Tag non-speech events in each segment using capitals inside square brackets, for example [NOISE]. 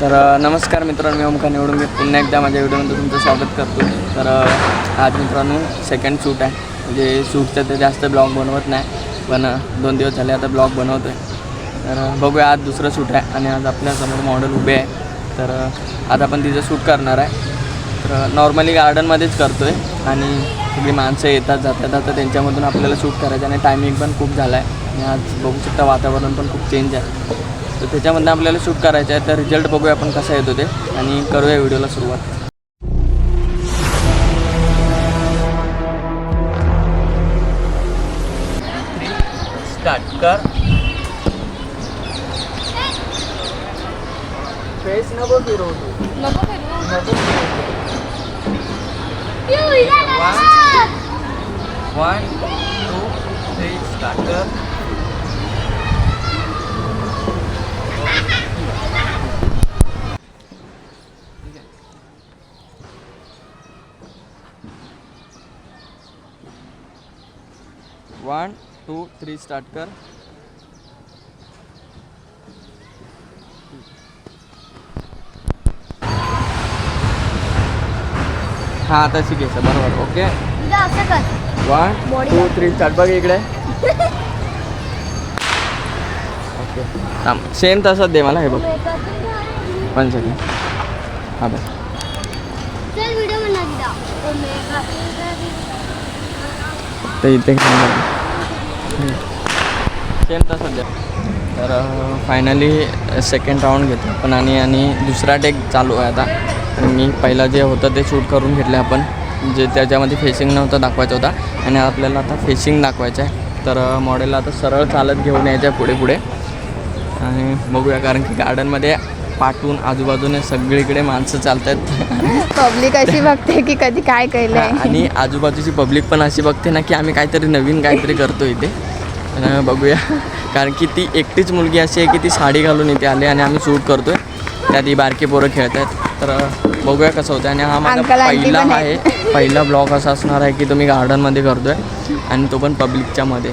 तर नमस्कार मित्रांनो मी ओमखा निवडून घेत. पुन्हा एकदा माझ्या व्हिडिओमध्ये तुमचं स्वागत करतो. तर आज मित्रांनो सेकंड शूट आहे. म्हणजे शूटचं ते जास्त ब्लॉग बनवत नाही पण दोन दिवस झाले आता ब्लॉग बनवतो आहे तर बघूया आज दुसरं शूट आहे आणि आज आपल्यासमोर मॉडेल उभे आहे. तर आज आपण तिचं शूट करणार आहे. तर नॉर्मली गार्डनमध्येच करतो आहे आणि सगळी माणसं येतात जातात. आता त्यांच्यामधून आपल्याला शूट करायचं आणि टायमिंग पण खूप झाला आहे आणि आज बघू शकता वातावरण पण खूप चेंज आहे. तर त्याच्यामधनं आपल्याला शूट करायचं आहे. तर रिझल्ट बघूया आपण कसा येतो ते. आणि करूया व्हिडिओला सुरुवात. स्टार्ट कर. फेस नको फिरवू तू. वन टू थ्री स्टार्ट कर. वन टू थ्री स्टार्ट कर. हां तशी घ्यायचं बरोबर okay. One two. Three start बघ इकडे. [LAUGHS] ओके थांब सेम तसंच दे मला हे बघ. वन सेकंड हां बघ. तर इथे सेम तसंच द्या तर फायनली सेकंड राऊंड घेतो आपण आणि आणि दुसरा टेक चालू आहे आता. मी पहिला जे होतं ते शूट करून घेतलं आपण. जे त्याच्यामध्ये फेसिंग नव्हतं दाखवायचं होता. आणि आपल्याला आता फेसिंग दाखवायचं आहे. तर मॉडेलला आता सरळ चालत घेऊन यायचं आहे पुढे पुढे. आणि बघूया कारण की गार्डनमध्ये पाठवून आजूबाजूने सगळीकडे माणसं चालत आहेत पब्लिक अशी बघते की कधी काय केलंय. आणि आजूबाजूची पब्लिक पण अशी बघते ना की आम्ही काहीतरी नवीन काहीतरी करतो इथे. बघूया. कारण की ती एकटीच मुलगी अशी आहे की ती साडी घालून इथे आली आणि आम्ही शूट करतोय. त्यात ही बारकी पोरं खेळत आहेत तर बघूया कसं होतं आणि हा माझा पहिला आहे आहे. पहिला ब्लॉग असा असणार आहे की तो मी गार्डनमध्ये करतोय आणि तो पण पब्लिकच्या मध्ये.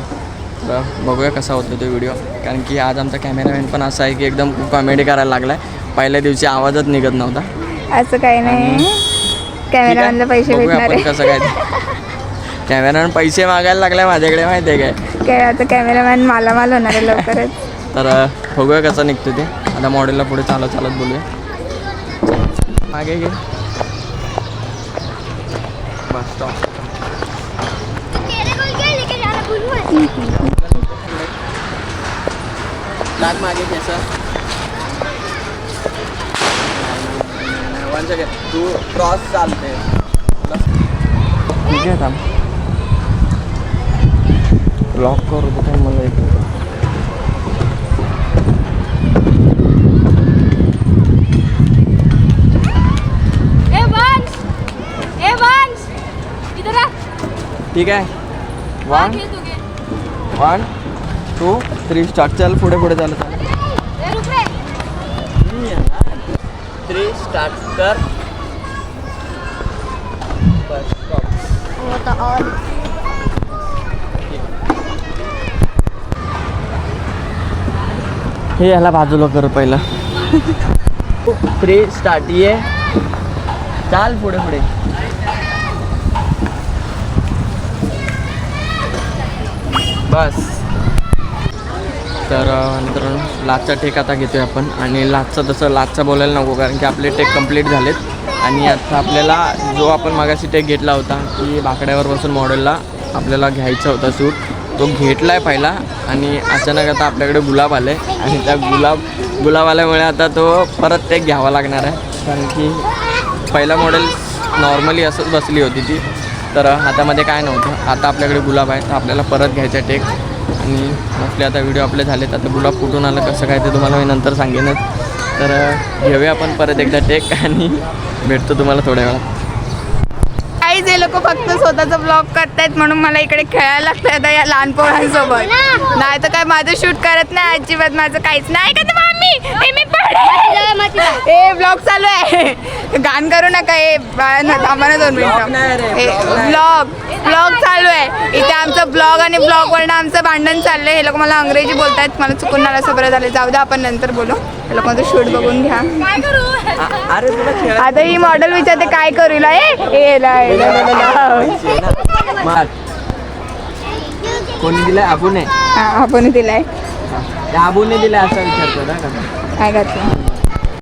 तर बघूया कसा होतो तो व्हिडिओ. कारण की आज आमचा कॅमेरामॅन पण असा आहे की एकदम कॉमेडी करायला लागला आहे पहिल्या दिवशी आवाजच निघत नव्हता. असं काही नाही. आहे? कॅमेरामॅनला पैसे भेटणार कसं काय. कॅमेरामॅन पैसे मागायला लागले माझ्याकडे माहिती आहे काय? काय आता कॅमेरामॅन मालामाल होणार आहे लवकरच. तर बघूया कसं निघतो ते. आता मॉडेलला पुढे चालत चालत बोलूया. मागे घे. बस stop. मागे केसं तू क्रॉस चालते थांब. लॉक करू दे मला एक ठीक आहे. One one two three start चल पुढे पुढे चालत रे. थ्री स्टार्ट कर बस stop. वो तो और हे याला बाजूला कर पहिलं. थ्री स्टार्ट ये. चाल पुढे पुढे. बस. तर नंतर लाचचा टेक आता घेतोय आपण. आणि लाचचं तसं लाचचं बोलायला नको कारण की आपले टेक कंप्लीट झालेत. आणि आता आपल्याला जो आपण मागाशी टेक घेतला होता की बाकड्यावर बसून मॉडेलला आपल्याला घ्यायचा होता सूट तो घेतला आहे पहिला आणि अचानक आता आपल्याकडे गुलाब आले. आणि त्या गुलाब गुलाब आल्यामुळे आता तो परत ते घ्यावा लागणार आहे. कारण की पहिला मॉडेल नॉर्मली असंच बसली होती ती. तर हातामध्ये काय नव्हतं. आता आपल्याकडे गुलाब आहे तर आपल्याला परत घ्यायचा टेक आणि आपले आता व्हिडिओ आपले झालेत. आता गुलाब कुठून आलं कसं काय ते तुम्हाला मी नंतर सांगेनच. तर घेऊया आपण परत एकदा टेक आणि भेटतो तुम्हाला थोड्या वेळात. काही जे लोक फक्त स्वतःचा ब्लॉग करतायत म्हणून मला इकडे खेळायला लागतं आता या लहान पोरांसोबत. नाही तर काय माझं शूट करत नाही अजिबात माझं काहीच नाही. का ए, ब्लॉग चालू आहे. गाण करू नका ए बाळांनो थांबा ना दोन मिनिटं. ब्लॉग ब्लॉग चालू आहे. इथे आमचं ब्लॉग आणि ब्लॉगवरनं आमचं भांडण चाललंय. हे लोक मला अंग्रेजी बोलतायत मला चुकून मला असं बरं झालं. जाऊ द्या आपण नंतर बोलू. हे लोकांचं शूट बघून घ्या. काय करू? आ- अरे तुला खेळ आता ही मॉडेल विचारते काय करू. कोणी दिलाय? हा आपण दिलाय. त्या आबूने दिलाय असं विचारतो ना का? काय करतो?